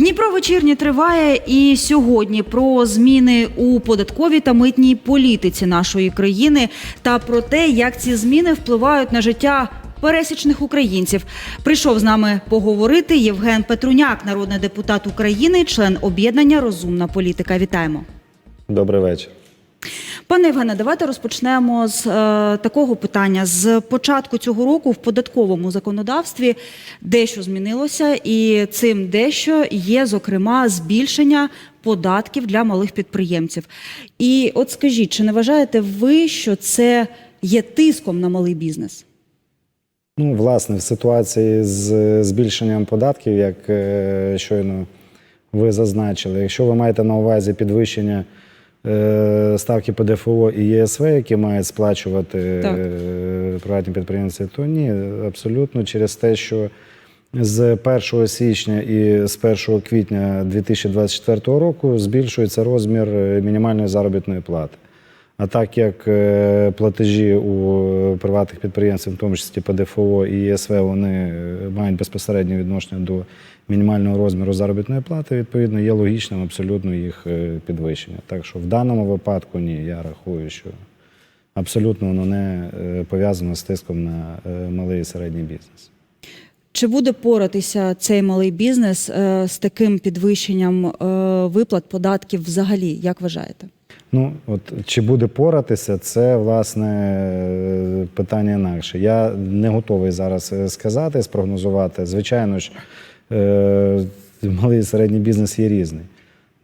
Дніпро вечірнє триває і сьогодні про зміни у податковій та митній політиці нашої країни та про те, як ці зміни впливають на життя пересічних українців. Прийшов з нами поговорити Євген Петруняк, народний депутат України, член об'єднання Розумна політика. Вітаємо. Добрий вечір. Пане Євгене, давайте розпочнемо з е, такого питання. З початку цього року в податковому законодавстві дещо змінилося, і цим дещо є, зокрема, збільшення податків для малих підприємців. І от скажіть, чи не вважаєте ви, що це є тиском на малий бізнес? Ну, власне, в ситуації з збільшенням податків, як е, щойно ви зазначили, якщо ви маєте на увазі підвищення ставки ПДФО і ЄСВ, які мають сплачувати Так. е, приватні підприємці, то ні, абсолютно через те, що з 1 січня і з 1 квітня 2024 року збільшується розмір е, мінімальної заробітної плати. А так як е, платежі у приватних підприємців, в тому числі ПДФО і ЄСВ, вони е, мають безпосереднє відношення до мінімального розміру заробітної плати, відповідно, є логічним абсолютно їх е, підвищення. Так що в даному випадку ні, я рахую, що абсолютно воно не е, пов'язано з тиском на е, малий і середній бізнес. Чи буде поратися цей малий бізнес е, з таким підвищенням е, виплат податків взагалі? Як вважаєте? Ну, от чи буде поратися, це власне питання інакше. Я не готовий зараз сказати, спрогнозувати. Звичайно ж, малий і середній бізнес є різний.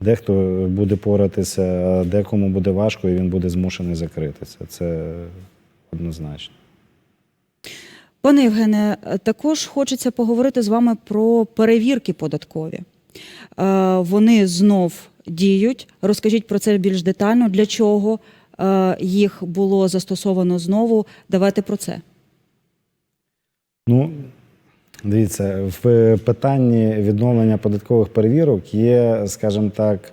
Дехто буде поратися, а декому буде важко, і він буде змушений закритися. Це однозначно. Пане Євгене, також хочеться поговорити з вами про перевірки податкові. Е, Вони знов діють. Розкажіть про це більш детально. Для чого е, їх було застосовано знову? Давайте про це. Ну, дивіться, в питанні відновлення податкових перевірок є, скажімо так,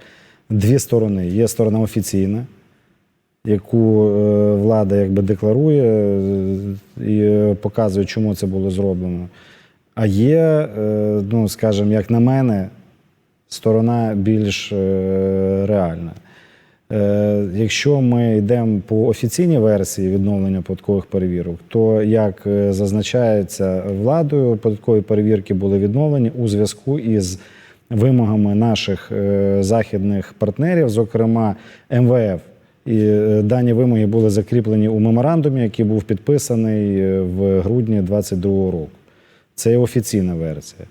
дві сторони. Є сторона офіційна, яку е, влада якби декларує е, і е, показує, чому це було зроблено. А є, е, ну, скажімо, як на мене, сторона більш е, реальна. Е, Якщо ми йдемо по офіційній версії відновлення податкових перевірок, то як е, зазначається владою, податкові перевірки були відновлені у зв'язку із вимогами наших е, західних партнерів, зокрема МВФ. І дані вимоги були закріплені у меморандумі, який був підписаний в грудні 2022 року. Це офіційна версія.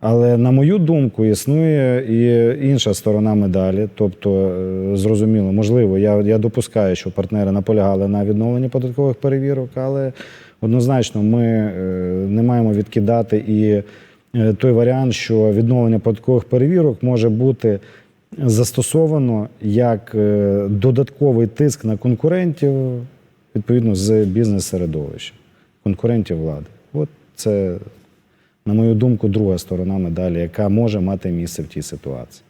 Але на мою думку, існує і інша сторона медалі. Тобто, е, зрозуміло, можливо, я, я допускаю, що партнери наполягали на відновленні податкових перевірок, але однозначно ми е, не маємо відкидати і е, той варіант, що відновлення податкових перевірок може бути застосовано як додатковий тиск на конкурентів відповідно з бізнес-середовища, конкурентів влади. От це на мою думку, друга сторона медалі, яка може мати місце в тій ситуації.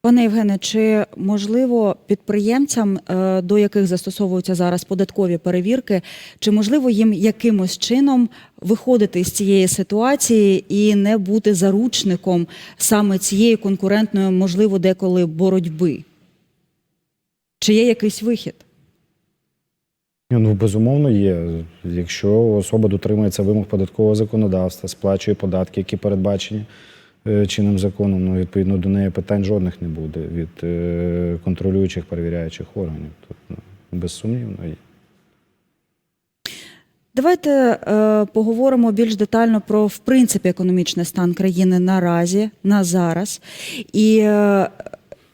Пане Євгене, чи можливо підприємцям, е, до яких застосовуються зараз податкові перевірки, чи можливо їм якимось чином виходити з цієї ситуації і не бути заручником саме цієї конкурентної, можливо, деколи боротьби? Чи є якийсь вихід? Ну, безумовно, є. Якщо особа дотримується вимог податкового законодавства, сплачує податки, які передбачені е, чинним законом, ну, відповідно до неї питань жодних не буде від е, контролюючих перевіряючих органів. Ну, безсумнівно є. Давайте е, поговоримо більш детально про в принципі економічний стан країни наразі, на зараз. І е,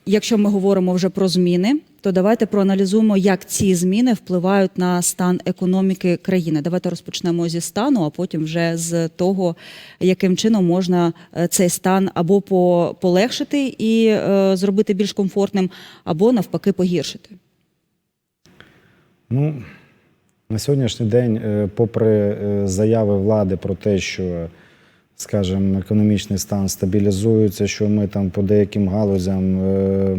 якщо ми говоримо вже про зміни, то давайте проаналізуємо, як ці зміни впливають на стан економіки країни. Давайте розпочнемо зі стану, а потім вже з того, яким чином можна е, цей стан або полегшити і е, зробити більш комфортним, або навпаки погіршити. Ну, на сьогоднішній день, е, попри заяви влади про те, що, скажімо, економічний стан стабілізується, що ми там по деяким галузям,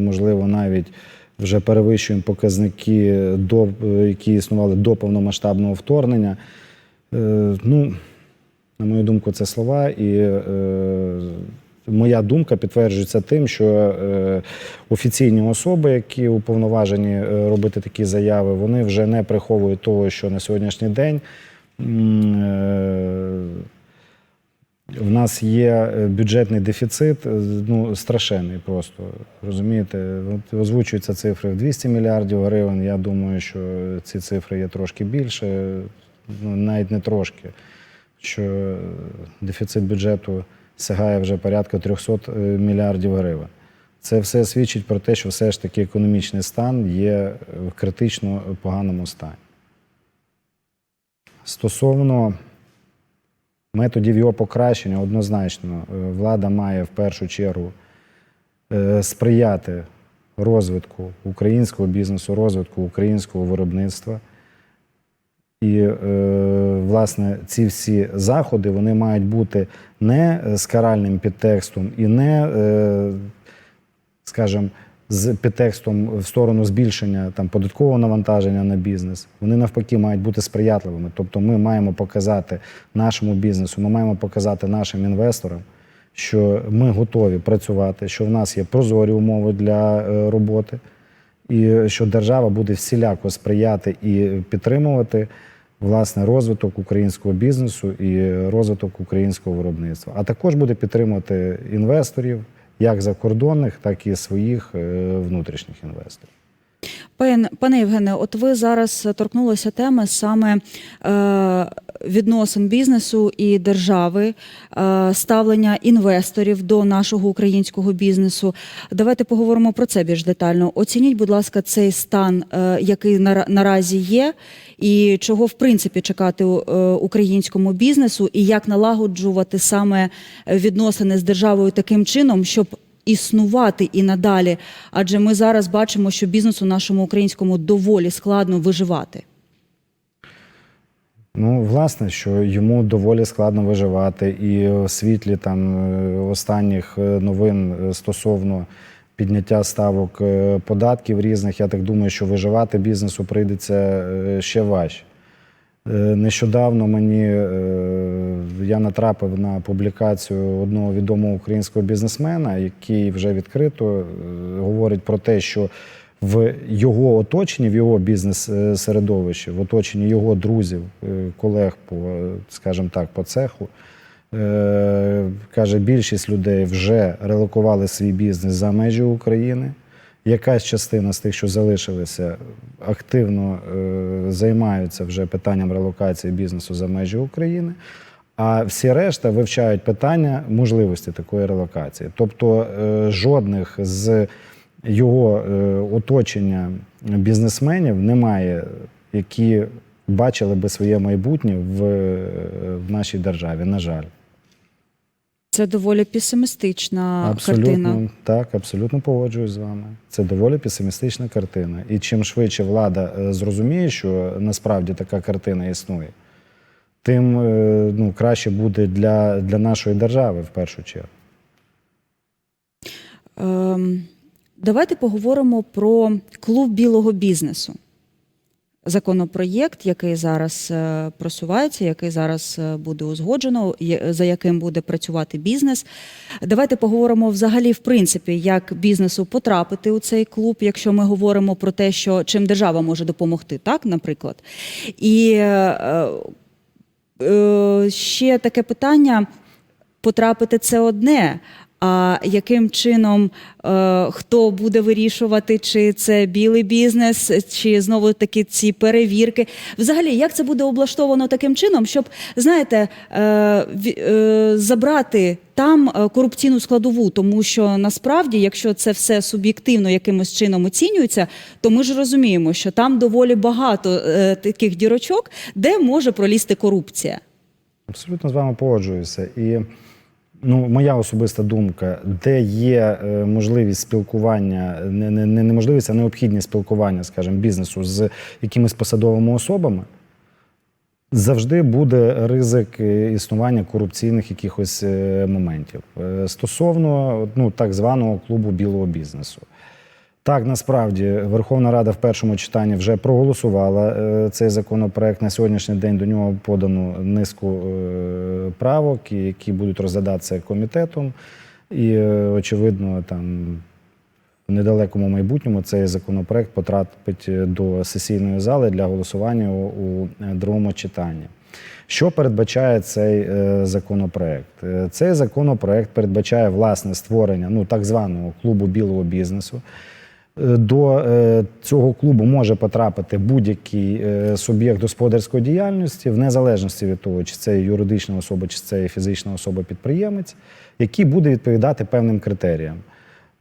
можливо, навіть вже перевищуємо показники, до, які існували до повномасштабного вторгнення. Е, Ну, на мою думку, це слова, і е, моя думка підтверджується тим, що е, офіційні особи, які уповноважені е, робити такі заяви, вони вже не приховують того, що на сьогоднішній день. е, в нас є е, бюджетний дефіцит, е, ну страшенний просто. Розумієте, От озвучуються цифри в 200 мільярдів гривень. Я думаю, що ці цифри є трошки більше, ну навіть не трошки. Що дефіцит бюджету сягає вже порядка 300 е, мільярдів гривень. Це все свідчить про те, що все ж таки економічний стан є в критично поганому стані. Стосовно методів його покращення, однозначно, е, влада має в першу чергу е, сприяти розвитку українського бізнесу, розвитку українського виробництва. І, е, власне, ці всі заходи вони мають бути не з каральним підтекстом і не, скажімо, з підтекстом в сторону збільшення там, податкового навантаження на бізнес. Вони навпаки мають бути сприятливими. Тобто ми маємо показати нашому бізнесу, ми маємо показати нашим інвесторам, що ми готові працювати, що в нас є прозорі умови для е, роботи, і що держава буде всіляко сприяти і підтримувати власне розвиток українського бізнесу і розвиток українського виробництва. А також буде підтримувати інвесторів, як закордонних, так і своїх е, внутрішніх інвесторів. Пане, Євгене, от ви зараз торкнулися теми саме е, відносин бізнесу і держави, е, ставлення інвесторів до нашого українського бізнесу. Давайте поговоримо про це більш детально. Оцініть, будь ласка, цей стан, е, який нара- наразі є, і чого в принципі чекати українському бізнесу, і як налагоджувати саме відносини з державою таким чином, щоб існувати і надалі, адже ми зараз бачимо, що бізнесу нашому українському доволі складно виживати. Ну, власне, що йому доволі складно виживати, і в світлі там е, останніх е, новин е, стосовно підняття ставок податків різних, я так думаю, що виживати бізнесу прийдеться ще важче. Е, Нещодавно мені е, я натрапив на публікацію одного відомого українського бізнесмена, який вже відкрито е, говорить про те, що в його оточенні, в його бізнес-середовищі, в оточенні його друзів, колег по, скажімо так, по цеху, каже, більшість людей вже релокували свій бізнес за межі України. Якась частина з тих, що залишилися, активно е, займаються вже питанням релокації бізнесу за межі України. А всі решта вивчають питання можливості такої релокації. Тобто е, жодних з його е, оточення бізнесменів немає, які бачили би своє майбутнє в, е, в нашій державі. На жаль, Це доволі песимістична абсолютно картина. так, абсолютно погоджуюсь з вами. Це доволі песимістична картина. І чим швидше влада е, зрозуміє, що насправді така картина існує, тим е, ну, краще буде для, для нашої держави в першу чергу. Ем, давайте поговоримо про клуб білого бізнесу. Законопроєкт, який зараз е, просувається, який зараз е, буде узгоджено, за яким буде працювати бізнес. Давайте поговоримо взагалі, в принципі, як бізнесу потрапити у цей клуб, якщо ми говоримо про те, що чим держава може допомогти, так, наприклад. І е, е, ще таке питання: потрапити це одне. А яким чином е, хто буде вирішувати, чи це білий бізнес, чи знову таки ці перевірки? Взагалі, як це буде облаштовано таким чином, щоб знаєте, е, е, забрати там корупційну складову, тому що насправді, якщо це все суб'єктивно якимось чином оцінюється, то ми ж розуміємо, що там доволі багато таких дірочок, де може пролізти корупція. Абсолютно з вами погоджуюся. І ну, моя особиста думка, де є е, можливість спілкування, не, не, не неможливість, а необхідність спілкування, скажімо, бізнесу з якимись посадовими особами, завжди буде ризик е, існування корупційних якихось е, моментів. Е, Стосовно ну, так званого клубу білого бізнесу. Так, насправді Верховна Рада в першому читанні вже проголосувала е, цей законопроект. На сьогоднішній день до нього подано низку е, правок, які будуть розглядатися комітетом. І, е, очевидно, там в недалекому майбутньому цей законопроект потрапить до сесійної зали для голосування у, другому читанні. Що передбачає цей законопроект? Цей законопроект передбачає власне створення ну, так званого клубу білого бізнесу. Е, До е, цього клубу може потрапити будь-який е, суб'єкт господарської діяльності, в незалежності від того, чи це юридична особа, чи це фізична особа-підприємець, який буде відповідати певним критеріям.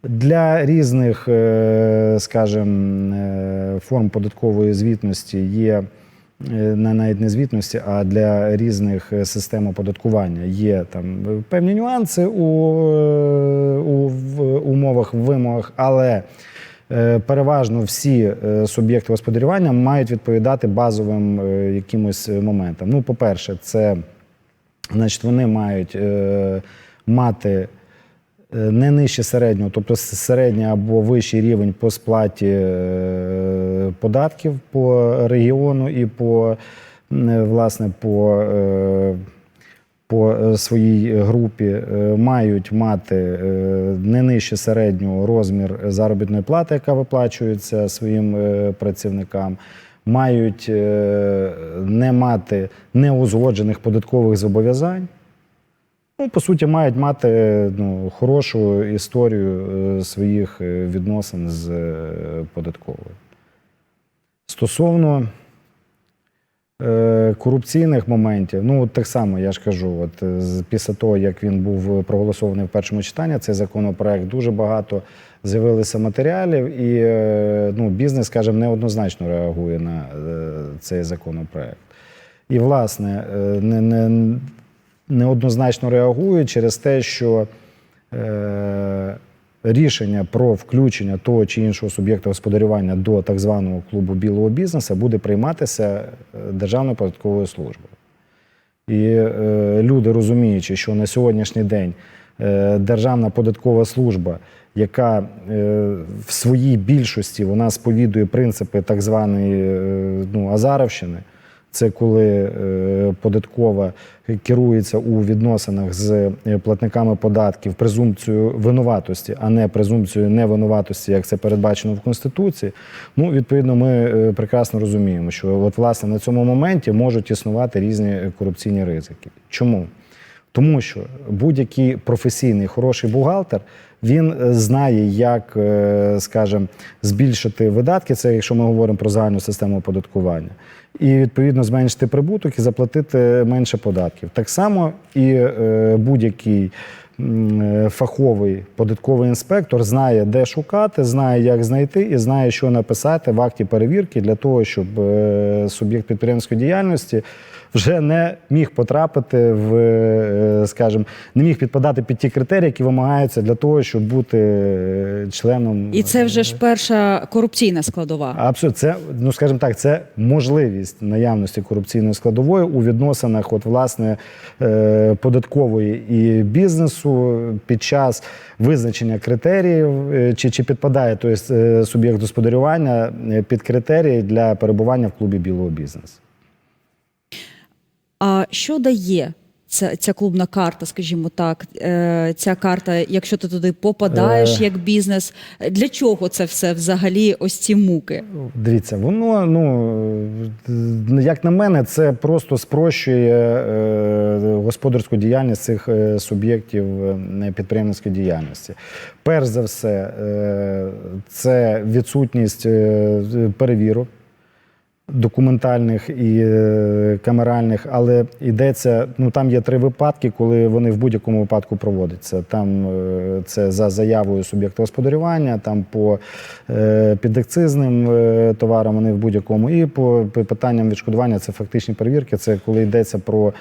Для різних, скажімо, форм податкової звітності є не навіть не звітності, а для різних систем оподаткування є там певні нюанси у, у в умовах, вимогах, але переважно всі е, суб'єкти господарювання мають відповідати базовим е, якимось моментам. Ну, по-перше, це значить, вони мають е, мати е, не нижче середнього, тобто середній або вищий рівень по сплаті е, податків по регіону і по е, власне по, е, по е, своїй групі е, мають мати е, не нижче середнього розмір заробітної плати, яка виплачується своїм працівникам. Мають не мати неузгоджених податкових зобов'язань. Ну, по суті, мають мати ну, хорошу історію своїх відносин з податковою. Стосовно корупційних моментів, ну, так само я ж кажу, от, е, після того, як він був проголосований в першому читанні, цей законопроект дуже багато з'явилося матеріалів, і е, ну, бізнес, скажімо, неоднозначно реагує на е, цей законопроект. І, власне, е, не, не, неоднозначно реагують через те, що е, рішення про включення того чи іншого суб'єкта господарювання до так званого клубу білого бізнесу буде прийматися е, Державною податковою службою. І е, люди, розуміючи, що на сьогоднішній день е, Державна податкова служба, яка е, в своїй більшості вона сповідує принципи так званої е, ну, Азаровщини, це коли е, податкова керується у відносинах з е, платниками податків презумпцією винуватості, а не презумпцією невинуватості, як це передбачено в Конституції. Ну, відповідно, ми е, прекрасно розуміємо, що от власне на цьому моменті можуть існувати різні корупційні ризики. Чому? Тому що будь-який професійний хороший бухгалтер він е, знає, як, е, скажімо, збільшити видатки. Це якщо ми говоримо про загальну систему оподаткування, і відповідно зменшити прибуток і заплатити менше податків. Так само і е, будь-який фаховий податковий інспектор знає, де шукати, знає, як знайти, і знає, що написати в акті перевірки для того, щоб суб'єкт підприємської діяльності вже не міг потрапити в, е, скажімо, не міг підпадати під ті критерії, які вимагаються для того, щоб бути е, членом. І це вже ж перша корупційна складова. Абсолютно, це ну скажімо так, це можливість наявності корупційної складової у відносинах, от власне е, податкової і бізнесу під час визначення критеріїв, чи, чи підпадає тобто, суб'єкт господарювання під критерії для перебування в клубі білого бізнесу. А що дає ця, ця клубна карта, скажімо так? Е, ця карта, якщо ти туди попадаєш Е. як бізнес, для чого це все взагалі? Ось ці муки? Дивіться, воно, ну як на мене, це просто спрощує е, господарську діяльність цих суб'єктів підприємницької діяльності. Перш за все, це відсутність перевірок. Документальних і е, камеральних, але йдеться, ну там є три випадки, коли вони в будь-якому випадку проводяться. Там е, це за заявою суб'єкта господарювання, там по е, підакцизним товарам вони в будь-якому, і по питанням відшкодування це фактичні перевірки. Це коли йдеться про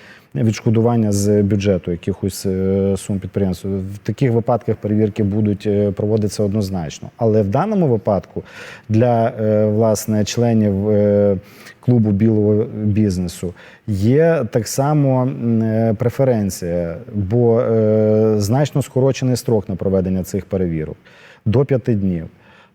відшкодування з бюджету якихось е, сум підприємств. В таких випадках перевірки будуть е, проводитися однозначно. Але в даному випадку для е, власне членів клубу білого бізнесу є так само преференція, бо значно скорочений строк на проведення цих перевірок до п'яти днів.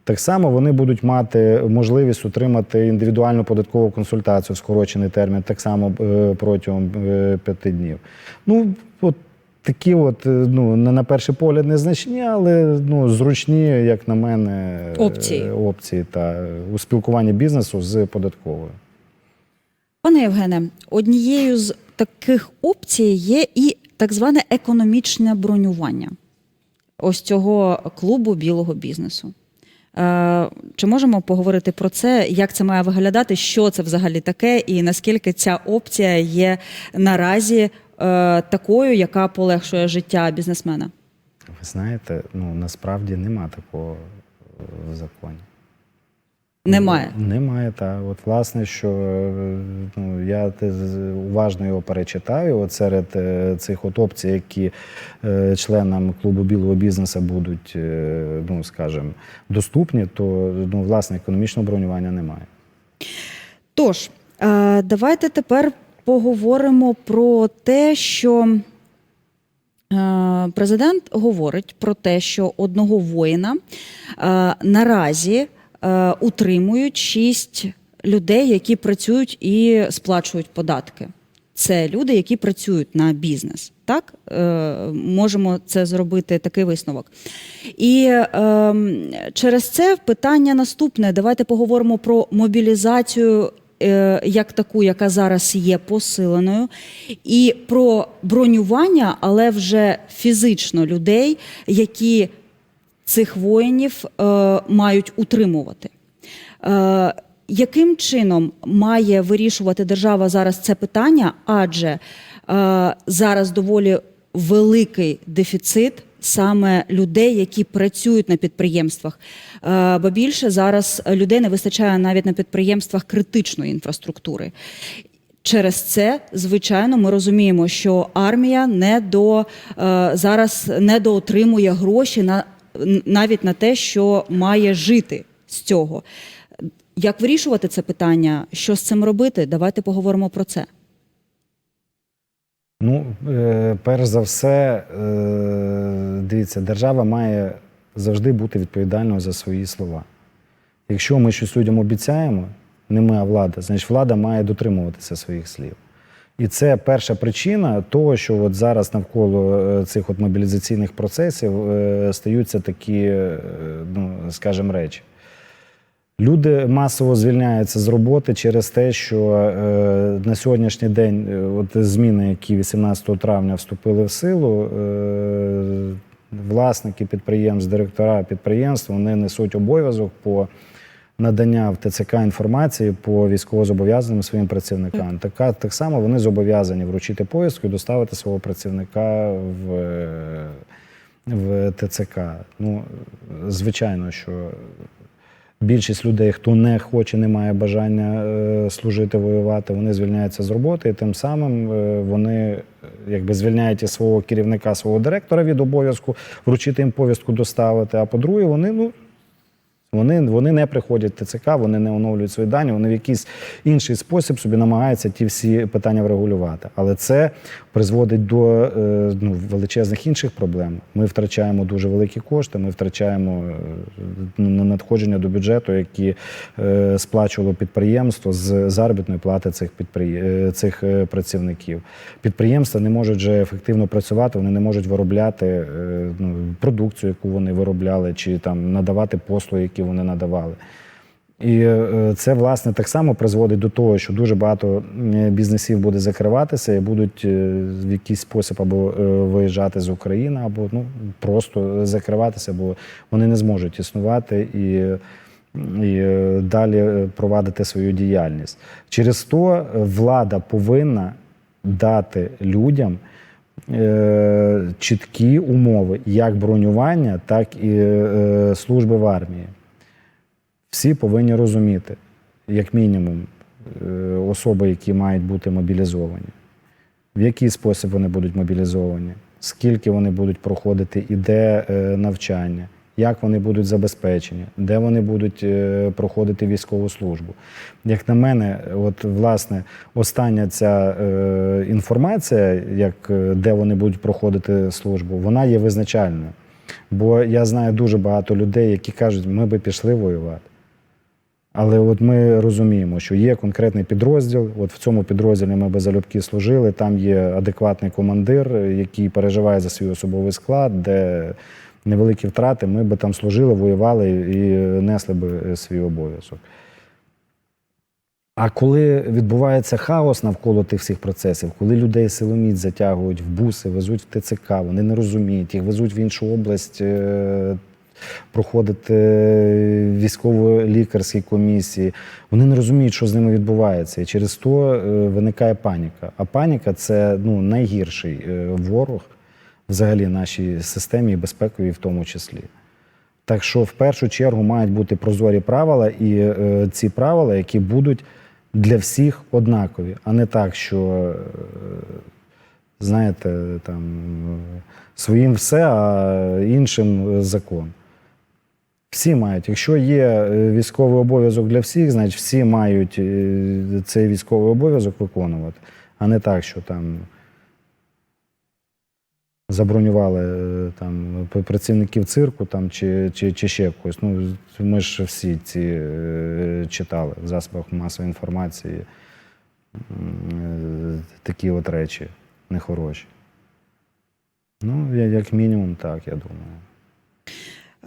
Так само вони будуть мати можливість отримати індивідуальну податкову консультацію в скорочений термін, так само е, протягом е, п'яти днів. Ну, от такі, от, е, ну, на, на перший погляд, незначні, але ну, зручні, як на мене, Опції. опції та у спілкуванні бізнесу з податковою. Пане Євгене, однією з таких опцій є і так зване економічне бронювання ось цього клубу білого бізнесу. Е, Чи можемо поговорити про це, як це має виглядати, що це взагалі таке, і наскільки ця опція є наразі е, такою, яка полегшує життя бізнесмена? Ви знаєте, ну насправді нема такого е, в законі. Немає. Немає, так. От власне, що е, ну, я уважно його перечитаю. От серед е, цих от опцій, які е, членам клубу білого бізнесу будуть, ну скажімо, доступні, то ну, власне економічного бронювання немає. Тож, давайте тепер поговоримо про те, що президент говорить про те, що одного воїна наразі утримують шість людей, які працюють і сплачують податки. Це люди, які працюють на бізнес. Так е, можемо це зробити такий висновок. І е, через це питання наступне. Давайте поговоримо про мобілізацію е, як таку, яка зараз є посиленою, і про бронювання, але вже фізично людей, які цих воїнів е, мають утримувати. Е, яким чином має вирішувати держава зараз це питання? Адже е, зараз доволі великий дефіцит саме людей, які працюють на підприємствах. Бо більше зараз людей не вистачає навіть на підприємствах критичної інфраструктури. Через це, звичайно, ми розуміємо, що армія не до зараз не доотримує гроші на навіть на те, що має жити з цього. Як вирішувати це питання? Що з цим робити? Давайте поговоримо про це. Ну, е, перш за все, е, дивіться, держава має завжди бути відповідальною за свої слова. Якщо ми щось людям обіцяємо, не ми, а влада, значить влада має дотримуватися своїх слів. І це перша причина того, що от зараз навколо е, цих от мобілізаційних процесів е, стаються такі, е, ну, скажімо, речі. Люди масово звільняються з роботи через те, що е, на сьогоднішній день от зміни, які 18 травня вступили в силу, е, власники підприємств, директора підприємств, вони несуть обов'язок по надання в ТЦК інформації по військовозобов'язаним своїм працівникам. Така так само вони зобов'язані вручити повістку і доставити свого працівника в, е, в ТЦК. Ну, звичайно, що більшість людей, хто не хоче, не має бажання е, служити, воювати, вони звільняються з роботи, і тим самим е, вони якби звільняють свого керівника, свого директора від обов'язку вручити їм повістку доставити. А по-друге, вони ну. Вони, вони не приходять ТЦК, вони не оновлюють свої дані, вони в якийсь інший спосіб собі намагаються ті всі питання врегулювати. Але це призводить до е, ну, величезних інших проблем. Ми втрачаємо дуже великі кошти, ми втрачаємо е, на надходження до бюджету, які е, сплачувало підприємство з заробітної плати цих підприє... цих працівників. Підприємства не можуть вже ефективно працювати, вони не можуть виробляти ну, продукцію, яку вони виробляли, чи там надавати послуги, які вони надавали. І е, це власне так само призводить до того, що дуже багато бізнесів буде закриватися і будуть е, в якийсь спосіб або е, виїжджати з України, або ну просто закриватися, бо вони не зможуть існувати і, і далі провадити свою діяльність. Через то влада повинна дати людям. Чіткі умови як бронювання, так і служби в армії всі повинні розуміти, як мінімум, е, особи, які мають бути мобілізовані, в який спосіб вони будуть мобілізовані, скільки вони будуть проходити і де е, навчання, як вони будуть забезпечені, де вони будуть е, проходити військову службу. Як на мене, от власне остання ця е, інформація, як де вони будуть проходити службу, вона є визначальною. Бо я знаю дуже багато людей, які кажуть, ми би пішли воювати. Але от ми розуміємо, що є конкретний підрозділ. От в цьому підрозділі ми би залюбки служили. Там є адекватний командир, який переживає за свій особовий склад, де невеликі втрати. Ми би там служили, воювали і несли би свій обов'язок. А коли відбувається хаос навколо тих всіх процесів, коли людей силоміць затягують в буси, везуть в ТЦК, вони не розуміють, їх везуть в іншу область е, проходити військово-лікарські комісії, вони не розуміють, що з ними відбувається. І через то е, виникає паніка. А паніка це ну, найгірший е, ворог взагалі нашій системі і безпековій в тому числі. Так що в першу чергу мають бути прозорі правила, і е, ці правила, які будуть для всіх однакові, а не так, що е, знаєте, там е, своїм все, а іншим закон. Всі мають. Якщо є е, військовий обов'язок для всіх, значить всі мають е, цей військовий обов'язок виконувати, а не так, що там забронювали е, там працівників цирку там чи, чи, чи ще когось. Ну ми ж всі ці читали в засобах масової інформації такі от речі нехороші. Ну, як мінімум, так, я думаю.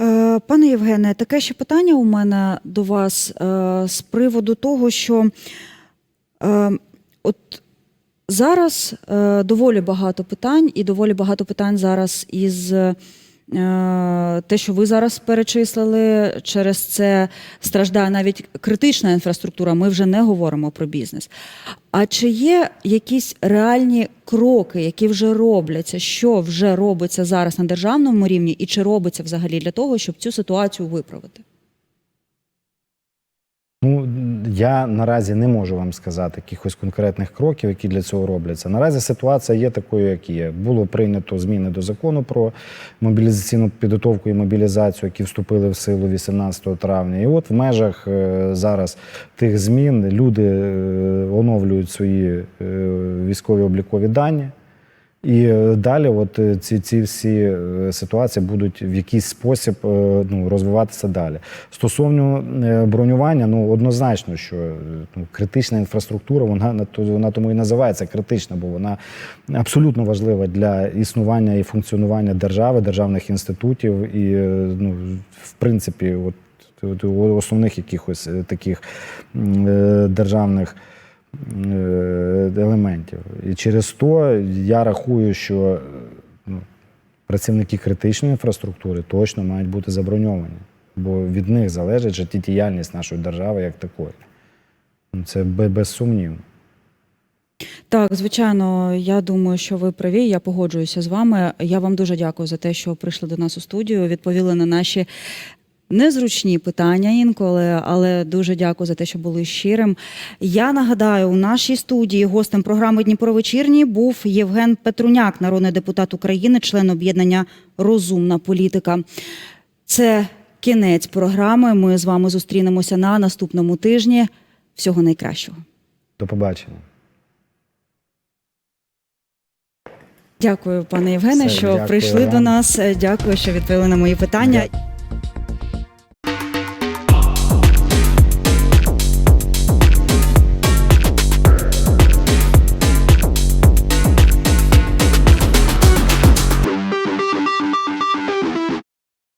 Е, Пане Євгене, таке ще питання у мене до вас е, з приводу того, що е, от зараз доволі багато питань, і доволі багато питань зараз із те, що ви зараз перечислили, через це страждає навіть критична інфраструктура. Ми вже не говоримо про бізнес. А чи є якісь реальні кроки, які вже робляться, що вже робиться зараз на державному рівні, і чи робиться взагалі для того, щоб цю ситуацію виправити? Ну, я наразі не можу вам сказати якихось конкретних кроків, які для цього робляться. Наразі ситуація є такою, як є. Було прийнято зміни до закону про мобілізаційну підготовку і мобілізацію, які вступили в силу 18 травня. І от в межах е, зараз тих змін люди е, оновлюють свої е, військові облікові дані. І е, далі, от е, ці, ці всі е, ситуації будуть в якийсь спосіб ну, розвиватися далі. Стосовно бронювання, ну однозначно, що ну, критична інфраструктура, вона на вона тому і називається критична, бо вона абсолютно важлива для існування і функціонування держави, державних інститутів і ну, в принципі, от, основних якихось таких державних елементів. І через то я рахую, що е, ну, працівники критичної інфраструктури точно мають бути заброньовані, бо від них залежить життєдіяльність нашої держави як такої. Ну, Це бе- безсумнівно. Так, звичайно, я думаю, що ви праві. Я погоджуюся з вами. Я вам дуже дякую за те, що прийшли до нас у студію, відповіли на наші. Незручні питання інколи, але дуже дякую за те, що були щирим. Я нагадаю, у нашій студії гостем програми Дніпро вечірній був Євген Петруняк, народний депутат України, член об'єднання Розумна політика. Це кінець програми. Ми з вами зустрінемося на наступному тижні. Всього найкращого. До побачення. Дякую, пане Євгене, Все, що дякую прийшли вам. до нас. Дякую, що відповіли на мої питання.